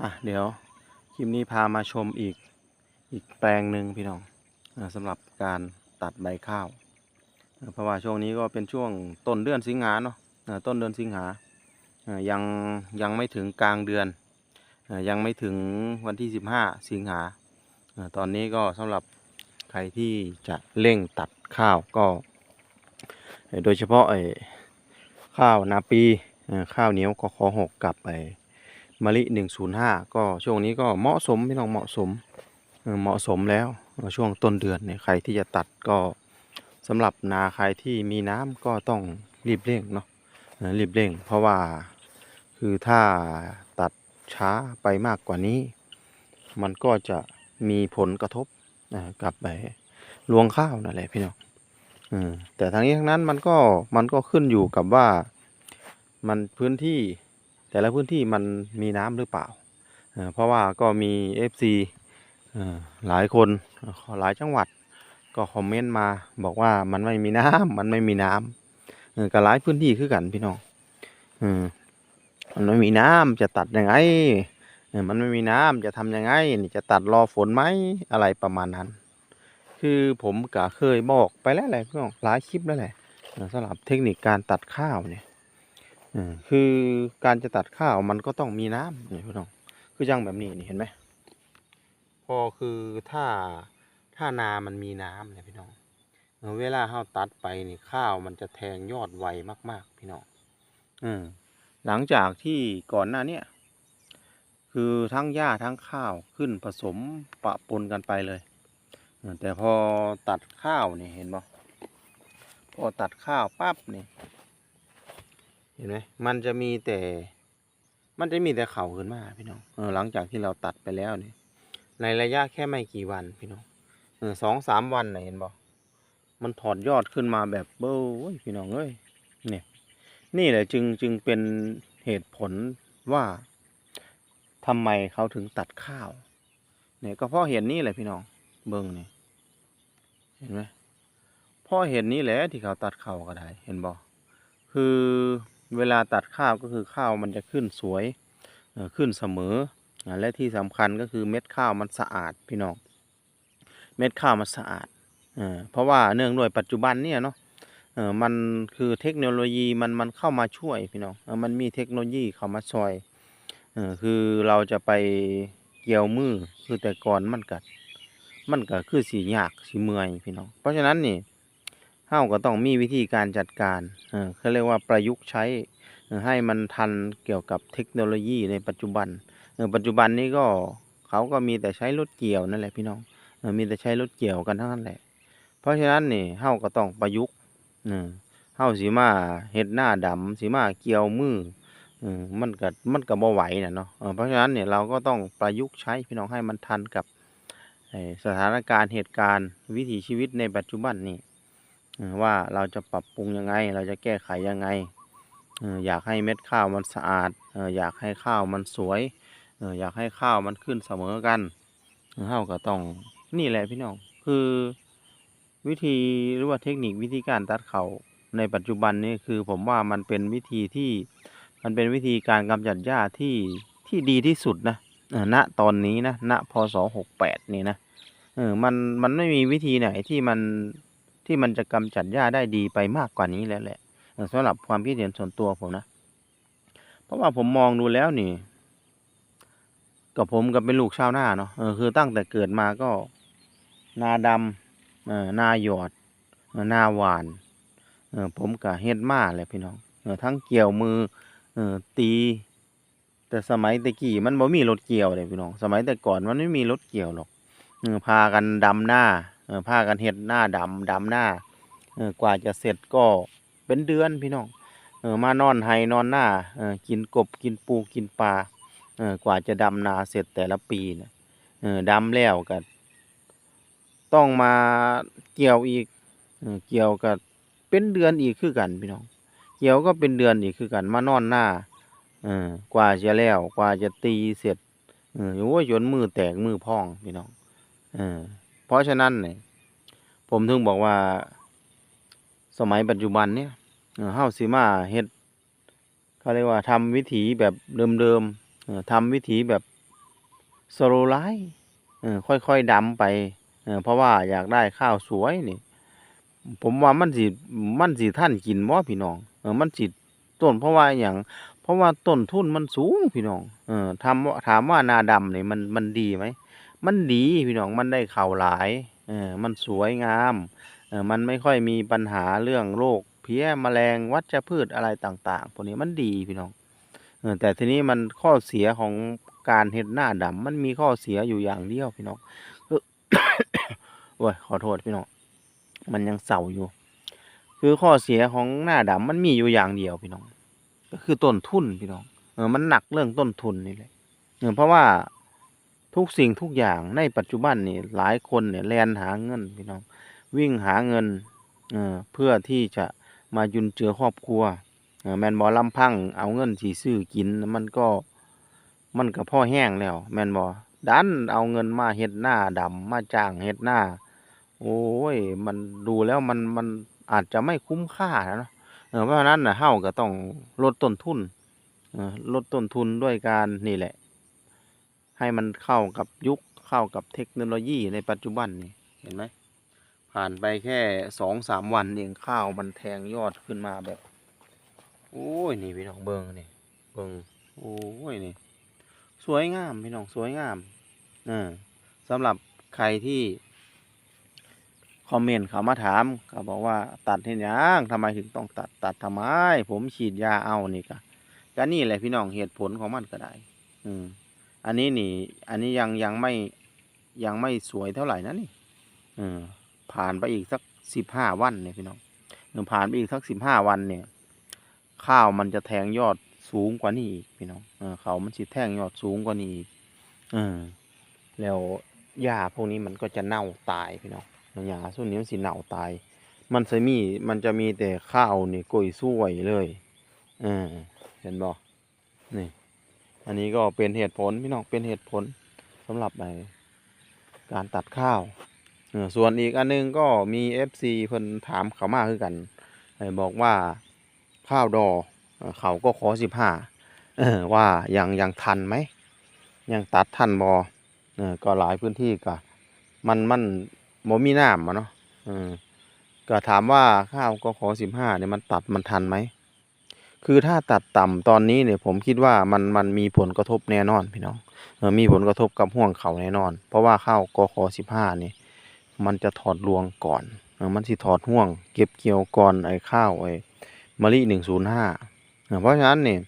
อะเดี๋ยวคลิปนี้พามาชมอีกอีกแปลงหนึ่งพี่น้องอสำหรับการตัดใบข้าวเพราะว่าช่วงนี้ก็เป็นช่วงต้นเดือนสิงหาเนาะต้นเดือนสิงหายังยังไม่ถึงกลางเดือน ยังไม่ถึงวันที่ 15 สิงหาอ่าตอนนี้ก็สำหรับใครที่จะเร่งตัดข้าวก็ โดยเฉพาะไอ้ข้าวนาปีข้าวเหนียวก็ขอหกกับไอ้ มะลิ105ก็ช่วงนี้ก็เหมาะสมพี่น้องเหมาะสมเหมาะสมแล้วช่วงต้นเดือนเนี่ยใครที่จะตัดก็สำหรับนาใครที่มีน้ำก็ต้องรีบเร่งเนาะรีบเร่ง เพราะว่าคือถ้าตัดช้าไปมากกว่านี้ มันก็จะมีผลกระทบกับไปรวงข้าวนั่นแหละพี่น้องแต่ทั้งนี้ทั้งนั้นมันก็มันก็ขึ้นอยู่กับว่ามันพื้นที่ แต่ละพื้นที่มันมีน้ำหรือเปล่า เพราะว่าก็มี FC เอ่อหลายคนหลายจังหวัดก็คอมเมนต์มาบอกว่ามันไม่มีน้ำมันไม่มีน้ำเออก็หลายพื้นที่คือกันพี่น้องอมันไม่มีน้ำจะตัดยังไงมันไม่มีน้ำจะทำยังไงนี่จะตัดรอฝนไหมอะไรประมาณนั้น คือผมก็เคยบอกไปแล้วแหละพี่น้องหลายคลิปแล้วแหละสำหรับเทคนิคการตัดข้าวเนี่ย คือการจะตัดข้าวมันก็ต้องมีน้ำนี่พี่น้องคือจังแบบนี้นี่เห็นไหมพอคือถ้าถ้านามันมีน้ำเนี่ยพี่น้องเออเวลาเราตัดไปนี่ข้าวมันจะแทงยอดไวมาก ๆ พี่น้องเออหลังจากที่ก่อนหน้าเนี้ยคือทั้งหญ้าทั้งข้าวขึ้นผสมปะปนกันไปเลยเออแต่พอตัดข้าวนี่เห็นบ่พอตัดข้าวปั๊บนี่ เห็นไหมมันจะมีแต่ มันจะมีแต่เข่าขึ้นมาพี่น้องเออหลังจากที่เราตัดไปแล้วเนี่ยในระยะแค่ไม่กี่วันพี่น้องเออสองสามวันนะเห็นบ่มันถอดยอดขึ้นมาแบบเบ้ยพี่น้องเอ้ยเนี่ยนี่แหละจึงจึงเป็นเหตุผลว่าทำไมเขาถึงตัดข้าวเนี่ยก็เพราะเห็นนี่แหละพี่น้องเบิ่งนี่เห็นไหมเพราะเห็นนี่แหละที่เขาตัดข้าวก็ได้ เห็นบ่คือ เวลาตัดข้าวก็คือข้าวมันจะขึ้นสวยขึ้นเสมอ และที่สำคัญก็คือเม็ดข้าวมันสะอาดพี่น้อง เม็ดข้าวมันสะอาด เพราะว่าเนื่องด้วยปัจจุบันเนี่ยเนาะมันคือเทคโนโลยีมันมันเข้ามาช่วยพี่น้อง มันมีเทคโนโลยีเข้ามาช่วยคือเราจะไปเกี่ยวมือคือแต่ก่อนมันกัด มันก็คือสียากสีเมื่อยพี่น้อง เพราะฉะนั้นนี่ เฮาก็ต้องมีวิธีการจัดการเออเขาเรียกว่าประยุกต์ใช้ให้มันทันเกี่ยวกับเทคโนโลยีในปัจจุบันเออปัจจุบันนี้ก็เขาก็มีแต่ใช้รถเกี่ยวนั่นแหละพี่น้องเออมีแต่ใช้รถเกี่ยวกันทั้งนั้นแหละ เพราะฉะนั้นนี่เฮาก็ต้องประยุกต์เออเฮาสิมาเฮ็ดหน้าดำสิมาเกี่ยวมือเออมันก็มันก็บ่ไหวน่ะเนาะเออเพราะฉะนั้นเนี่ยเราก็ต้องประยุกต์ใช้พี่น้องให้มันทันกับสถานการณ์เหตุการณ์วิถีชีวิตในปัจจุบันนี่ ว่าเราจะปรับปรุงยังไง เราจะแก้ไขยังไง อยากให้เม็ดข้าวมันสะอาด อยากให้ข้าวมันสวย อยากให้ข้าวมันขึ้นเสมอกันเอ่อเฮาก็ต้องนี่แหละพี่น้อง คือวิธีหรือว่าเทคนิควิธีการตัดเขาในปัจจุบันนี้คือผมว่ามันเป็นวิธีที่มันเป็นวิธีการกำจัดหญ้าที่ที่ดีที่สุดนะณตอนนี้นะณพศหกแปดนี่นะเออมันมันไม่มีวิธีไหนที่มัน ที่มันจะกำจัดหญ้าได้ดีไปมากกว่านี้แล้วแหละเอ่อสำหรับความคิดเห็นส่วนตัวผมนะ เพราะว่าผมมองดูแล้วนี่กับผมกับเป็นลูกชาวนาเนาะเออคือตั้งแต่เกิดมาก็ นาดำเออนาหยอดเออนาหวานเออผมก็เฮ็ดมาแหละพี่น้องเออทั้งเกี่ยวมือเออตี แต่สมัยตะกี้มันบ่มีรถเกี่ยวเลยพี่น้อง สมัยแต่ก่อนมันไม่มีรถเกี่ยวหรอกเออพากันดำหน้า เออพากันเฮ็ดหน้าดำดำหน้าเอกว่าจะเสร็จก็เป็นเดือนพี่น้องเอมานอนไห้นอนหน้ากินกบกินปูกินปลาเอกว่าจะดำนาเสร็จแต่ละปีเนี่ยเออดำแล้วก็ต้องมาเกี่ยวอีกเกี่ยวก็เป็นเดือนอีกคือกันพี่น้อง เกี่ยวก็เป็นเดือนอีกคือกันมานอนหน้าเออกว่าจะแล้วกว่าจะตีเสร็จเออโอ้ยจนมือแตกมือพองพี่น้องเออ ราะฉะนั้นเนี่ยผมถึงบอกว่า สมัยปัจจุบันเนี่ยเฮาสิมาเฮ็ดเขาเรียกว่าทำวิถีแบบเดิมๆทำวิถีแบบสโลไลค่อยๆดำไปเพราะว่าอยากได้ข้าวสวยนี่ ผมว่ามันสิมันสิท่านกินบ่พี่น้องมันสิต้นเพราะว่าหยังเพราะว่าต้นทุนมันสูงพี่น้องเออถามว่าถามว่านาดำนี่มันมันดีไหม มันดีพี่น้องมันได้ข่าวหลายเออมันสวยงามเออมันไม่ค่อยมีปัญหาเรื่องโรคเพี้ยแมลงวัชพืชอะไรต่างๆพวกนี้มันดีพี่น้องเออแต่ทีนี้มันข้อเสียของการเฮ็ดหน้าดำมันมีข้อเสียอยู่อย่างเดียวพี่น้องเออโอ้ยขอโทษพี่น้องมันยังเศร้าอยู่ คือข้อเสียของหน้าดำมันมีอยู่อย่างเดียวพี่น้อง ก็คือต้นทุนพี่น้องเออมันหนักเรื่องต้นทุนนี่แหละเออเพราะว่า ทุกสิ่งทุกอย่างในปัจจุบันนี่หลายคนเนี่ยแลนหาเงินพี่น้องวิ่งหาเงินเเพื่อที่จะมายุนเจือครอบครัวแมนบอลำพังเอาเงินสีซื้อกินมันก็มันก็พ่อแห้งแล้ว แมนบอดันเอาเงินมาเฮ็ดหน้าดำมาจ้างเฮ็ดหน้า โอ้ย มันดูแล้วมันมันอาจจะไม่คุ้มค่านะเพราะฉะนั้นนะเฮาก็ต้องลดต้นทุนลดต้นทุนด้วยการนี่แหละ ให้มันเข้ากับยุคเข้ากับเทคโนโลยีในปัจจุบันนี่เห็นไหมผ่านไปแค่สองสามวันเองข้าวมันแทงยอดขึ้นมาแบบ โอ้ยนี่พี่น้องเบิงนี่เบิงโอ้ยนี่ สวยงามพี่น้องสวยงามเออสำหรับใครที่คอมเมนต์เขามาถามก็บอกว่าตัดเห็นยังทำไมถึงต้องตัดตัดทำไม ผมฉีดยาเอานี่ก็ก็นี่แหละพี่น้องเหตุผลของมันก็ได้ อืม อันนี้นี่ อันนี้ยังยังไม่ยังไม่สวยเท่าไหร่นะนี่เออผ่านไปอีกสักสิบห้าวันเนี่ยพี่น้องเออผ่านไปอีกสักสิบห้าวันเนี่ย ข้าวมันจะแทงยอดสูงกว่านี้อีกพี่น้องเออเขามันสิแทงยอดสูงกว่านี้อีกเออแล้วหญ้าพวกนี้มันก็จะเน่าตายพี่น้องหญ้าส่วนนี้มันสิเน่าตาย มันจะมีมันจะมีแต่ข้าวนี่กล้วยสวยเลยเออเห็นบ่นี่ อันนี้ก็เป็นเหตุผลพี่น้องเป็นเหตุผลสำหรับในการตัดข้าวส่วนอีกอันหนึงก็มี FC เพิ่นถามเขามาคือกันบอกว่าข้าวดอเขาก็ขอสิบห้าว่ายังยังทันไหมยังตัดทันบอเออก็หลายพื้นที่ก็มันมันบ่มีน้ำอะเนาะก็ถามว่าข้าวก็ขอสิบห้าเนี่ยมันตัดมันทันไหม คือถ้าตัดต่ำตอนนี้เนี่ยผมคิดว่ามันมันมีผลกระทบแน่นอนพี่น้องมีผลกระทบกับห่วงเขาแน่นอน เพราะว่าข้าวกขสิบห้านี่มันจะถอดรวงก่อนมันสิถอดห่วง เก็บเกี่ยวก่อนไอ้ข้าวไอ้มะลิหนึ่งศูนย์ห้าเพราะฉะนั้นเนี่ย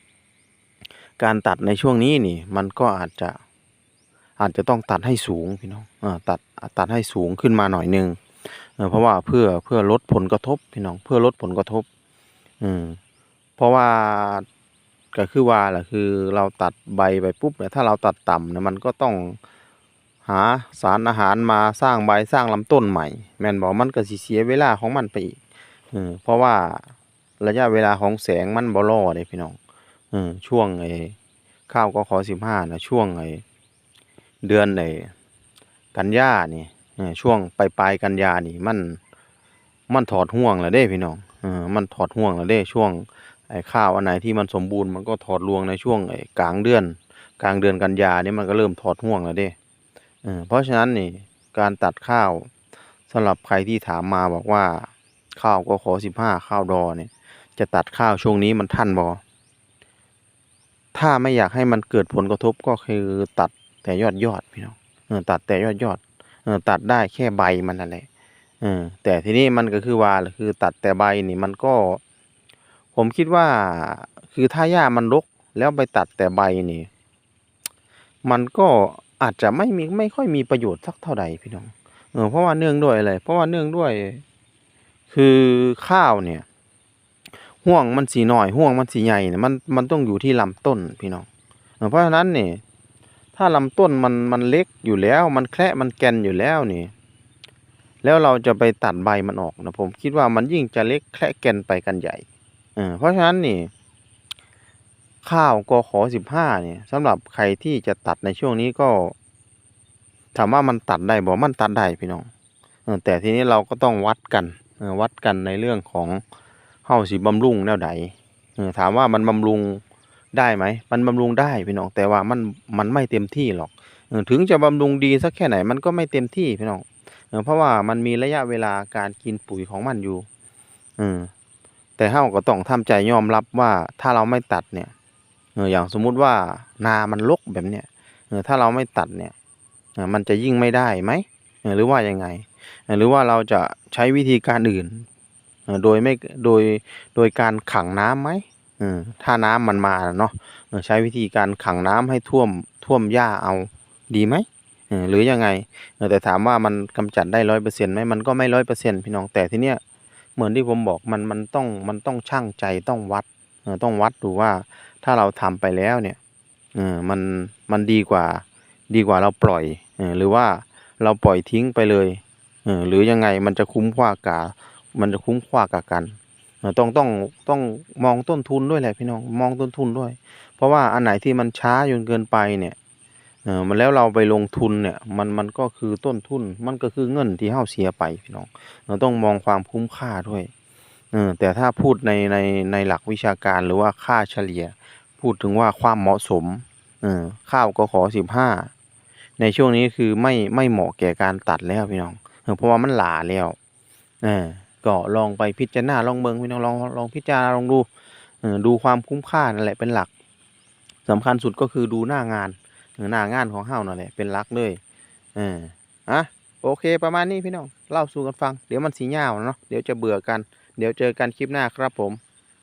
การตัดในช่วงนี้นี่มันก็อาจจะอาจจะต้องตัดให้สูงพี่น้องอตัดตัดให้สูงขึ้นมาหน่อยหนึงเพราะว่าเพื่อเพื่อลดผลกระทบพี่น้องเพื่อลดผลกระทบ อืม เพราะว่าก็คือว่าแหละคือเราตัดใบไปปุ๊บเนี่ยถ้าเราตัดต่ำเนี่ยมันก็ต้องหาสารอาหารมาสร้างใบสร้างลำต้นใหม่ แม่นบอกมันก็สิเสียเวลาของมันไปอีกเออเพราะว่าระยะเวลาของแสงมันบ่รอเลยพี่น้องเออช่วงไอ้ข้าวก็ขอสิบห้านะช่วงไอ้เดือนไอ้กันยานี่เออช่วงปลายปลายกันยานี่มันมันถอดห่วงแล้วเด้พี่น้องเออมันถอดห่วงแล้วเด้ช่วง ไอ้ข้าวอันไหนที่มันสมบูรณ์มันก็ถอดรวงในช่วงไอ้กลางเดือน กลางเดือนกันยานี่มันก็เริ่มถอดห่วงแล้วเด้เพราะฉะนั้นนี่การตัดข้าวสำหรับใครที่ถามมาบอกว่าข้าวก็ขอสิบห้าข้าวดอเนี่ย จะตัดข้าวช่วงนี้มันทันบอถ้าไม่อยากให้มันเกิดผลกระทบก็คือตัดแต่ยอดยอดพี่น้องเออตัดแต่ยอดยอดเออตัดได้แค่ใบมันนั่นแหละเออแต่ทีนี้มันก็คือว่าคือตัดแต่ใบนี่มันก็ ผมคิดว่าคือถ้าหญ้ามันรกแล้วไปตัดแต่ใบนี่ มันก็อาจจะไม่มีไม่ค่อยมีประโยชน์สักเท่าใดพี่น้องเออเพราะว่าเนื่องด้วยอะไรเพราะว่าเนื่องด้วย คือข้าวเนี่ยห่วงมันสีหน้อยห่วงมันสีใหญ่เนี่ยมันมันต้องอยู่ที่ลำต้นพี่น้องเออเพราะฉะนั้นเนี่ยถ้าลำต้นมันมันเล็กอยู่แล้ว มันแคระมันแกนอยู่แล้วนี่ แล้วเราจะไปตัดใบมันออกนะผมคิดว่ามันยิ่งจะเล็กแคระแกนไปกันใหญ่ เพราะฉะนั้นนี่ ข้าวกขอสิบห้าเนี่ยสำหรับใครที่จะตัดในช่วงนี้ก็ถามว่ามันตัดได้บ่มันตัดได้พี่น้องอแต่ทีนี้เราก็ต้องวัดกันวัดกันในเรื่องของเฮาสิบำรุงแนวใดถามว่ามันบำรุงได้ไหมมันบำรุงได้พี่น้องแต่ว่ามันมันไม่เต็มที่หรอกถึงจะบำรุงดีสักแค่ไหนมันก็ไม่เต็มที่พี่น้องเพราะว่ามันมีระยะเวลาการกินปุ๋ยของมันอยู่เออ แต่เฮาก็ต้องทำใจยอมรับว่าถ้าเราไม่ตัดเนี่ยเอออย่างสมมุติว่านามันรกแบบเนี้ยเออถ้าเราไม่ตัดเนี่ยเออมันจะยิ่งไม่ได้ไหมเออหรือว่ายังไง หรือว่าเราจะใช้วิธีการอื่นโดยไม่โดยโดยการขังน้ำไหมถ้าน้ำมันมาเนาะใช้วิธีการขังน้ำให้ท่วมท่วมหญ้าเอาดีไหมหรือยังไงแต่ถามว่ามันกำจัดได้ร้อยเปอร์เซ็นต์ไหมมันก็ไม่ร้อยเปอร์เซ็นต์พี่น้องแต่ทีเนี้ย เหมือนที่ผมบอกมันมันต้องมันต้องช่างใจต้องวัดต้องวัดดูว่าถ้าเราทำไปแล้วเนี่ยเออมันมันดีกว่าดีกว่าเราปล่อยเออหรือว่าเราปล่อยทิ้งไปเลยเออหรือยังไงมันจะคุ้มค่ากามันจะคุ้มค่ากับกันต้องต้องต้องมองต้นทุนด้วยแหละพี่น้องมองต้นทุนด้วย เพราะว่าอันไหนที่มันช้าจนเกินไปเนี่ย เออมันแล้วเราไปลงทุนเนี่ยมันมันก็คือต้นทุนมันก็คือเงินที่เฮาเสียไปพี่น้องเราต้องมองความคุ้มค่าด้วยเออแต่ถ้าพูดในในในหลักวิชาการหรือว่าค่าเฉลี่ย พูดถึงว่าความเหมาะสมเออข้าวก็ขอสิบห้าในช่วงนี้คือไม่ไม่เหมาะแก่การตัดแล้วพี่น้องเพราะว่ามันหลาแล้วเออก็ลองไปพิจารณาลองเบิงพี่น้องลองลองพิจารณาลองดูเออดูความคุ้มค่านั่นแหละเป็นหลักสำคัญสุดก็คือดูหน้างาน หน้างานของเฮานั่นแหละเป็นหลักเลยเอออะโอเค ประมาณนี้พี่น้องเล่าสู่กันฟัง เดี๋ยวมันสียาวเนาะเดี๋ยวจะเบื่อกัน เดี๋ยวเจอกันคลิปหน้าครับผม